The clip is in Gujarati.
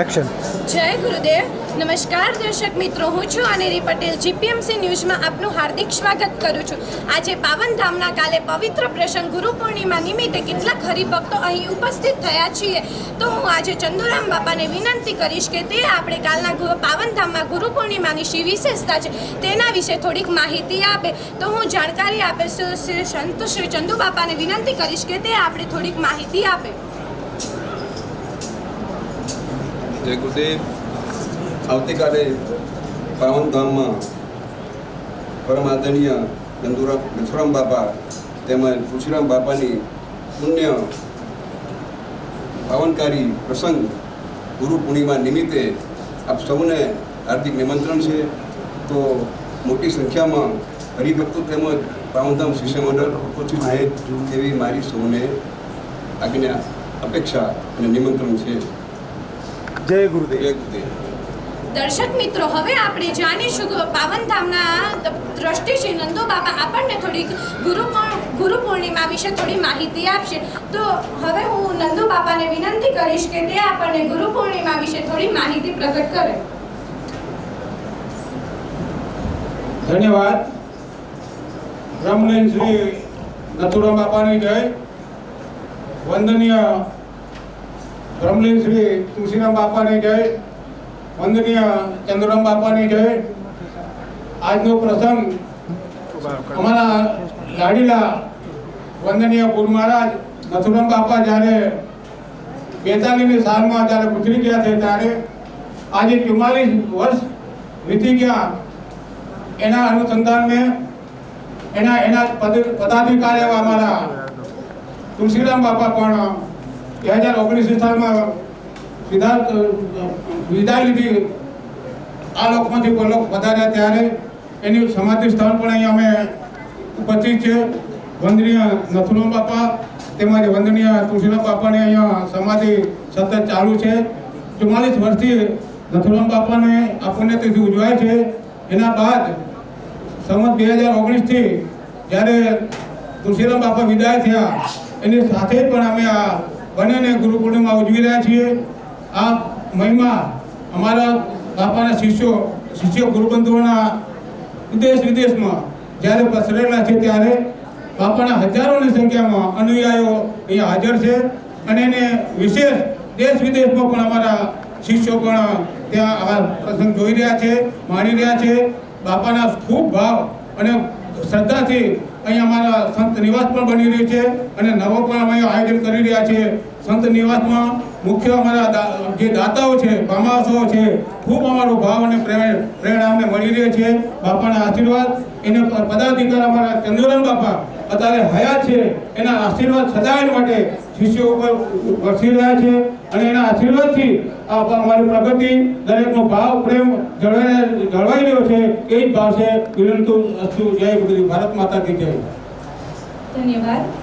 એક્શન જય ગુરુદેવ. નમસ્કાર દર્શક મિત્રો, હું છું અનેરી પટેલ. જીપીએમસી ન્યૂઝમાં આપનું હાર્દિક સ્વાગત કરું છું. આજે પાવનધામના કાલે પવિત્ર પ્રસંગ ગુરુ પૂર્ણિમા નિમિત્તે કેટલાક હરિભક્તો અહીં ઉપસ્થિત થયા છીએ. તો હું આજે ચંદુરામ બાપાને વિનંતી કરીશ કે તે આપણે કાલના પાવનધામમાં ગુરુ પૂર્ણિમાની શી વિશેષતા છે તેના વિશે થોડીક માહિતી આપે. તો હું જાણકારી આપે શ્રી સંત શ્રી ચંદુ બાપાને વિનંતી કરીશ કે તે આપણે થોડીક માહિતી આપે. જય ગુરુદેવ આવતીકાલે પાવનધામમાં પરમ આદરણીય નંદુરામ નથુરામ બાપા તેમજ તુલસીરામ બાપાની પુણ્ય પાવનકારી પ્રસંગ ગુરુ પૂર્ણિમા નિમિત્તે આપ સૌને હાર્દિક નિમંત્રણ છે. તો મોટી સંખ્યામાં હરિભક્તો તેમજ પાવનધામ શિષ્ય મંડળ ઉપસ્થિત થાય તેવી મારી સૌને આજ્ઞા, અપેક્ષા અને નિમંત્રણ છે. જય ગુરુદેવ. જય ગુરુદેવ. દર્શક મિત્રો હવે આપણે જાણીશું કે પાવનધામના શ્રી નંદો બાબા આપણને થોડીક ગુરુ ગુરુ પૂર્ણિમા વિશે થોડી માહિતી આપશે. તો હવે હું નંદુ બાપાને વિનંતી કરીશ કે તે આપણને ગુરુ પૂર્ણિમા વિશે થોડી માહિતી પ્રગટ કરે. ધન્યવાદ. બ્રહ્મલીન શ્રી નથુરામ બાપાની જય. વંદનીય બ્રહ્મલીન શ્રી તુલસીરામ બાપાની જય, વંદનીય ચંદ્રરામ બાપાની જય. આજનો પ્રસંગ અમારા લાડીલા વંદનીય ગુરુ મહારાજ નથુરામ બાપા જ્યારે બેતાલીસની સાલમાં જ્યારે ગુજરી ગયા છે ત્યારે આજે ચુમ્માલીસ વર્ષ વીતી ગયા. એના અનુસંધાન મેં એના એના પદ પદાધિકાર અમારા તુલસીરામ બાપા પણ બે હજાર ઓગણીસ સાલમાં વિધાન વિદાય લીધી. આ લોકમાંથી પરલોક વધાર્યા ત્યારે એની સમાધિ સ્થળ પણ અહીંયા અમે ઉપસ્થિત છે. વંદનીય નથુરામ બાપા તેમજ વંદનીય તુલસીરામ બાપાને અહીંયા સમાધિ સતત ચાલુ છે. ચુમ્માલીસ વર્ષથી નથુરામ બાપાને આ પુણ્યતિથિ ઉજવાય છે. એના બાદ સમજ બે હજાર ઓગણીસથી જ્યારે તુલસીરામ બાપા વિદાય થયા, એની સાથે પણ અમે આ બંનેને ગુરુ પૂર્ણિમા ઉજવી રહ્યા છીએ. આ મહિમા અમારા બાપાના શિષ્યો શિષ્યો ગુરુબંધુઓના દેશ વિદેશમાં જ્યારે પસરેલા છે ત્યારે બાપાના હજારોની સંખ્યામાં અનુયાયીઓ અહીંયા હાજર છે અને એને વિશેષ દેશ વિદેશમાં પણ અમારા શિષ્યો પણ ત્યાં આ પ્રસંગ જોઈ રહ્યા છે, માણી રહ્યા છે. બાપાના ખૂબ ભાવ અને શ્રદ્ધાથી અહીંયા અમારા સંત નિવાસ પણ બની રહ્યું છે અને નવો પણ અમે આયોજન કરી રહ્યા છીએ. સંત નિવાસમાં મુખ્ય અમારા જે દાતાઓ છે પામાસો છે, ખૂબ અમારો ભાવ અને પ્રેરણા અમને મળી રહી છે. બાપાના આશીર્વાદ, એને પદાધિકાર અમારા ચંદ્રરામ બાપા અત્યારે હયાત છે. એના આશીર્વાદ સદાય માટે શિષ્યો ઉપર વરસી રહ્યા છે. અને એના આશીર્વાદથી અમારી પ્રગતિ, દરેકનો ભાવ, પ્રેમ જળવાઈ જળવાઈ રહ્યો છે, એ જ ભાવ છે વિરંતુ અસ્તુ, જય ભારત માતા કી જય. ધન્યવાદ.